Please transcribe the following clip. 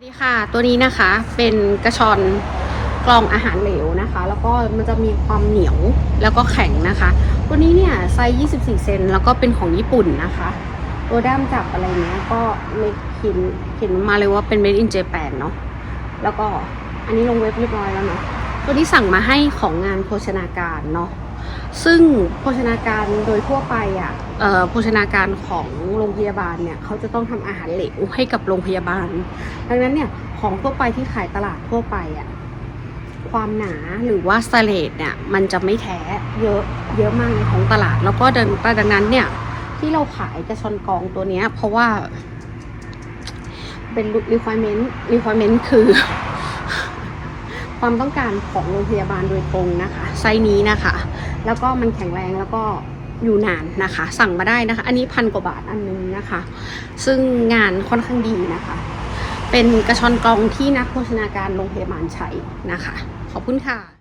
สวัสดีค่ะ ตัวนี้นะคะเป็นกระชอนกรองอาหารเหลวนะคะ แล้วก็มันจะมีความเหนียวแล้วก็แข็งนะคะ ตัวนี้เนี่ยไซส์ 24 เซนแล้วก็เป็นของญี่ปุ่นนะคะ ตัวด้ามจับอะไรเนี้ยก็เมคเขียนเขียนมาเลยว่าเป็น made in Japan เนาะแล้วก็อันนี้ลงเว็บเรียบร้อยแล้วเนาะตัวนี้สั่งมาให้ของงานโภชนาการเนาะ ซึ่งโภชนาการโดยทั่วไปอะ่ะโภชนาการของโรงพยาบาลเนี่ยเขาจะต้องทำอาหารเหลวให้กับโรงพยาบาล ดังนั้นเนี่ยของทั่วไปที่ขายตลาดทั่วไปอะความหนาหรือว่าสเตเลตเนี่ยมันจะไม่แท้เยอะเยอะมากในของตลาด แล้วก็ดังดังนั้นเนี่ยที่เราขายกระชอนกองตัวเนี้ยเพราะว่าเป็น requirement requirement คือ ความต้องการของโรงพยาบาลโดยตรงนะคะไซนี้นะคะ แล้วก็มันแข็งแรงแล้วก็อยู่นานนะคะ สั่งมาได้นะคะ อันนี้พันกว่าบาทอันนึงนะคะ ซึ่งงานค่อนข้างดีนะคะ เป็นกระชอนกรองที่นักโภชนาการโรงพยาบาลใช้นะคะ ขอบคุณค่ะ